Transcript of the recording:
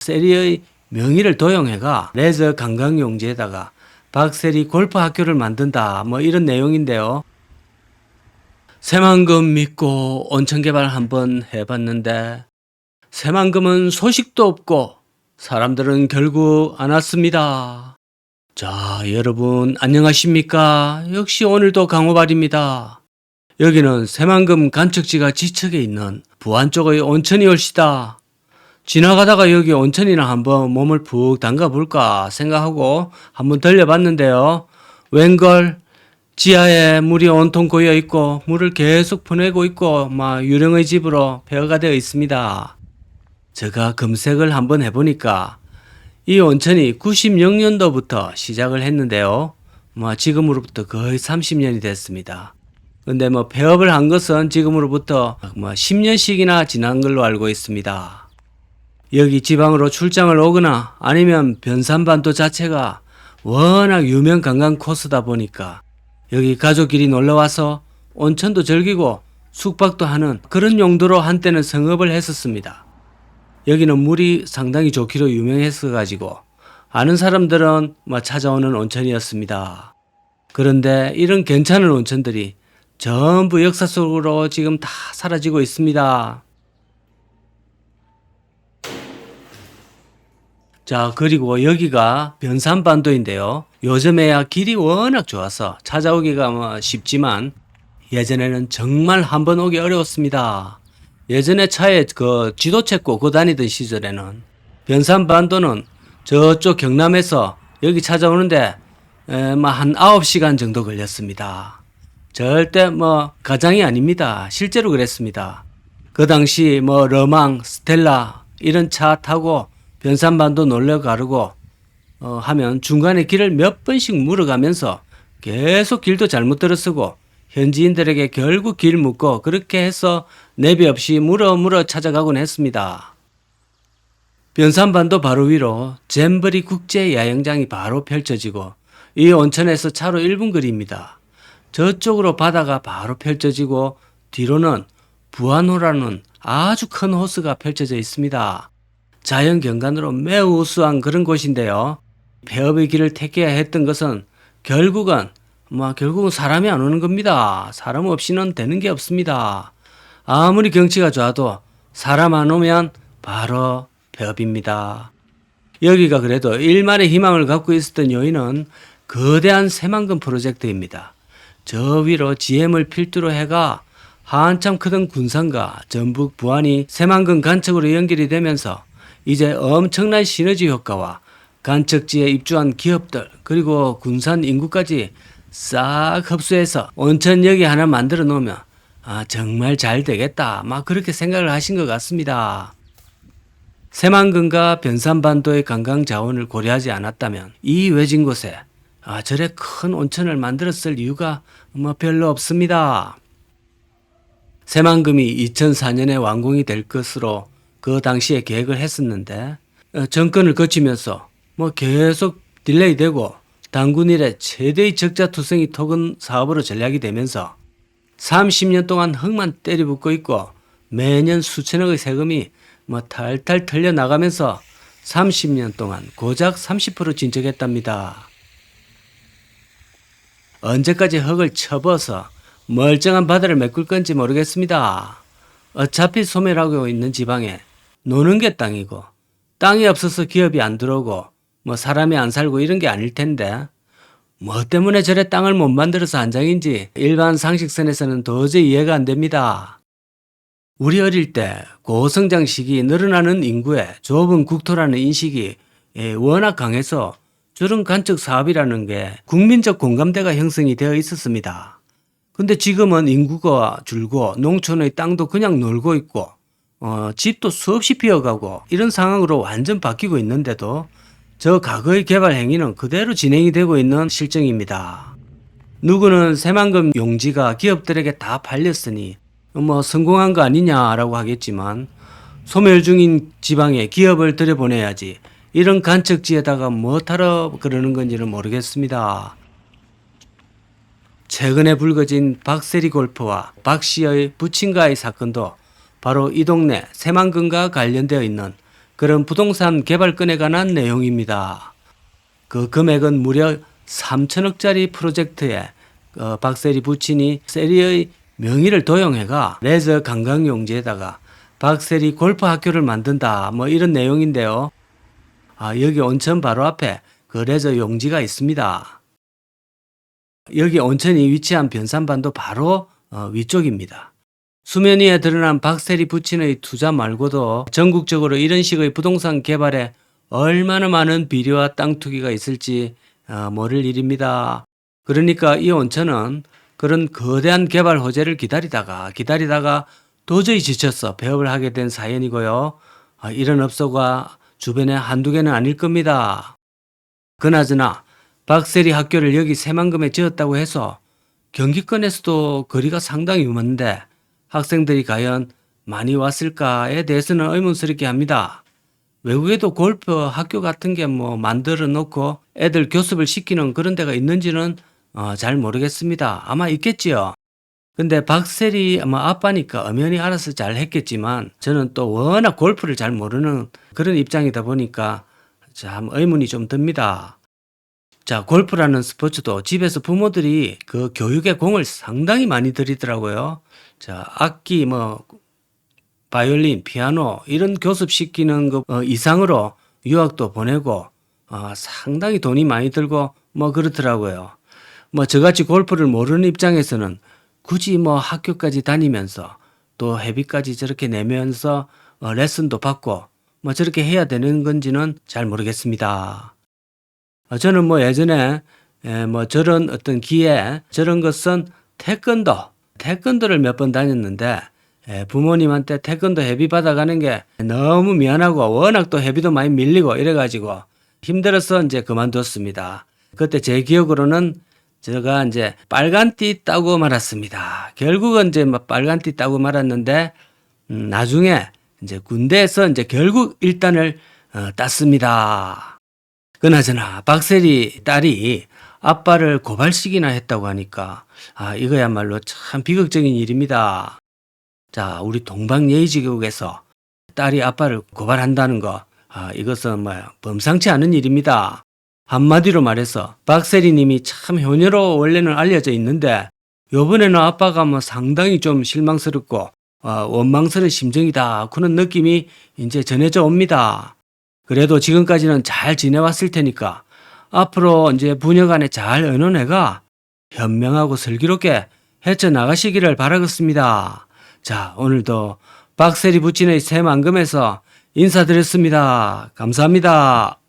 세리의 명의를 도용해가 레저 관광용지에다가 박세리 골프 학교를 만든다 뭐 이런 내용인데요. 새만금 믿고 온천 개발 한번 해봤는데 새만금은 소식도 없고 사람들은 결국 안 왔습니다. 자, 여러분 안녕하십니까? 역시 오늘도 강호발입니다. 여기는 새만금 간척지가 지척에 있는 부안 쪽의 온천이 올시다. 지나가다가 여기 온천이나 한번 몸을 푹 담가 볼까 생각하고 한번 들려봤는데요. 웬걸 지하에 물이 온통 고여 있고 물을 계속 보내고 있고 막 유령의 집으로 폐허가 되어 있습니다. 제가 검색을 한번 해보니까 이 온천이 96년도부터 시작을 했는데요. 뭐 지금으로부터 거의 30년이 됐습니다. 근데 뭐 폐업을 한 것은 지금으로부터 뭐 10년씩이나 지난 걸로 알고 있습니다. 여기 지방으로 출장을 오거나 아니면 변산반도 자체가 워낙 유명 관광 코스다 보니까 여기 가족끼리 놀러 와서 온천도 즐기고 숙박도 하는 그런 용도로 한때는 성업을 했었습니다. 여기는 물이 상당히 좋기로 유명했어 가지고 아는 사람들은 뭐 찾아오는 온천이었습니다. 그런데 이런 괜찮은 온천들이 전부 역사 속으로 지금 다 사라지고 있습니다. 자, 그리고 여기가 변산반도인데요. 요즘에야 길이 워낙 좋아서 찾아오기가 뭐 쉽지만 예전에는 정말 한 번 오기 어려웠습니다. 예전에 차에 그 지도책 꽂고 다니던 시절에는 변산반도는 저쪽 경남에서 여기 찾아오는데 에, 뭐한 9시간 정도 걸렸습니다. 절대 뭐 가장이 아닙니다. 실제로 그랬습니다. 그 당시 뭐 러망, 스텔라 이런 차 타고 변산반도 놀러 가르고 어, 하면 중간에 길을 몇 번씩 물어가면서 계속 길도 잘못 들어쓰고 현지인들에게 결국 길 묻고 그렇게 해서 내비 없이 물어 물어 찾아가곤 했습니다. 변산반도 바로 위로 잼버리 국제 야영장이 바로 펼쳐지고 이 온천에서 차로 1분 거리입니다. 저쪽으로 바다가 바로 펼쳐지고 뒤로는 부안호라는 아주 큰 호수가 펼쳐져 있습니다. 자연 경관으로 매우 우수한 그런 곳인데요. 폐업의 길을 택해야 했던 것은 결국은 뭐 결국은 사람이 안 오는 겁니다. 사람 없이는 되는 게 없습니다. 아무리 경치가 좋아도 사람 안 오면 바로 폐업입니다. 여기가 그래도 일말의 희망을 갖고 있었던 요인은 거대한 새만금 프로젝트입니다. 저 위로 GM을 필두로 해가 한참 크던 군산과 전북 부안이 새만금 간척으로 연결이 되면서 이제 엄청난 시너지 효과와 간척지에 입주한 기업들 그리고 군산 인구까지 싹 흡수해서 온천역이 하나 만들어 놓으면 아 정말 잘 되겠다 막 그렇게 생각을 하신 것 같습니다. 새만금과 변산반도의 관광 자원을 고려하지 않았다면 이 외진 곳에 아 저래 큰 온천을 만들었을 이유가 뭐 별로 없습니다. 새만금이 2004년에 완공이 될 것으로 그 당시에 계획을 했었는데 어, 정권을 거치면서 뭐 계속 딜레이 되고 당군 일에 최대의 적자 투성이 토건 사업으로 전략이 되면서 30년 동안 흙만 때려붓고 있고 매년 수천억의 세금이 뭐 탈탈 털려 나가면서 30년 동안 고작 30% 진척했답니다. 언제까지 흙을 쳐버서 멀쩡한 바다를 메꿀 건지 모르겠습니다. 어차피 소멸하고 있는 지방에 노는 게 땅이고 땅이 없어서 기업이 안 들어오고 뭐 사람이 안 살고 이런 게 아닐 텐데 뭐 때문에 저래 땅을 못 만들어서 한 장인지 일반 상식선에서는 도저히 이해가 안 됩니다. 우리 어릴 때 고성장 시기 늘어나는 인구에 좁은 국토라는 인식이 예, 워낙 강해서 저런 간척 사업이라는 게 국민적 공감대가 형성이 되어 있었습니다. 근데 지금은 인구가 줄고 농촌의 땅도 그냥 놀고 있고 어, 집도 수없이 비어가고 이런 상황으로 완전 바뀌고 있는데도 저 과거의 개발 행위는 그대로 진행이 되고 있는 실정입니다. 누구는 새만금 용지가 기업들에게 다 팔렸으니 뭐 성공한 거 아니냐라고 하겠지만 소멸 중인 지방에 기업을 들여보내야지 이런 간척지에다가 뭐하러 그러는 건지는 모르겠습니다. 최근에 불거진 박세리 골프와 박씨의 부친가의 사건도 바로 이 동네 새만금과 관련되어 있는 그런 부동산 개발건에 관한 내용입니다. 그 금액은 무려 3천억짜리 프로젝트에 어, 박세리 부친이 세리의 명의를 도용해가 레저 관광용지에다가 박세리 골프 학교를 만든다 뭐 이런 내용인데요. 아, 여기 온천 바로 앞에 그 레저 용지가 있습니다. 여기 온천이 위치한 변산반도 바로 어, 위쪽입니다. 수면 위에 드러난 박세리 부친의 투자 말고도 전국적으로 이런 식의 부동산 개발에 얼마나 많은 비료와 땅 투기가 있을지 어, 모를 일입니다. 그러니까 이 온천은 그런 거대한 개발 호재를 기다리다가 기다리다가 도저히 지쳐서 폐업을 하게 된 사연이고요. 아, 이런 업소가 주변에 한두 개는 아닐 겁니다. 그나저나 박세리 학교를 여기 새만금에 지었다고 해서 경기권에서도 거리가 상당히 먼데 학생들이 과연 많이 왔을까에 대해서는 의문스럽게 합니다. 외국에도 골프 학교 같은 게 뭐 만들어 놓고 애들 교습을 시키는 그런 데가 있는지는 어, 잘 모르겠습니다. 아마 있겠지요. 근데 박세리 아마 아빠니까 엄연히 알아서 잘 했겠지만 저는 또 워낙 골프를 잘 모르는 그런 입장이다 보니까 참 의문이 좀 듭니다. 자, 골프라는 스포츠도 집에서 부모들이 그 교육에 공을 상당히 많이 들이더라고요. 자, 악기 뭐 바이올린, 피아노 이런 교습시키는 것 어, 이상으로 유학도 보내고 어, 상당히 돈이 많이 들고 뭐 그렇더라고요. 뭐 저같이 골프를 모르는 입장에서는 굳이 뭐 학교까지 다니면서 또 회비까지 저렇게 내면서 어, 레슨도 받고 뭐 저렇게 해야 되는 건지는 잘 모르겠습니다. 어, 저는 뭐 예전에 에, 뭐 저런 어떤 기회 저런 것은 태권도 태권도를 몇 번 다녔는데 에, 부모님한테 태권도 회비 받아가는 게 너무 미안하고 워낙 또 회비도 많이 밀리고 이래가지고 힘들어서 이제 그만뒀습니다. 그때 제 기억으로는 제가 이제 빨간 띠 따고 말았습니다. 결국은 이제 뭐 빨간 띠 따고 말았는데 음, 나중에 이제 군대에서 이제 결국 일단을 어, 땄습니다. 그나저나 박세리 딸이 아빠를 고발식이나 했다고 하니까 아 이거야말로 참 비극적인 일입니다. 자 우리 동방예의지국에서 딸이 아빠를 고발한다는 거 아, 이것은 뭐 범상치 않은 일입니다. 한마디로 말해서 박세리 님이 참 효녀로 원래는 알려져 있는데 요번에는 아빠가 뭐 상당히 좀 실망스럽고 어, 원망스러운 심정이다 그런 느낌이 이제 전해져 옵니다. 그래도 지금까지는 잘 지내왔을 테니까 앞으로 이제 부녀 간에 잘 의논해가 현명하고 슬기롭게 헤쳐나가시기를 바라겠습니다. 자, 오늘도 박세리 부친의 새만금에서 인사드렸습니다. 감사합니다.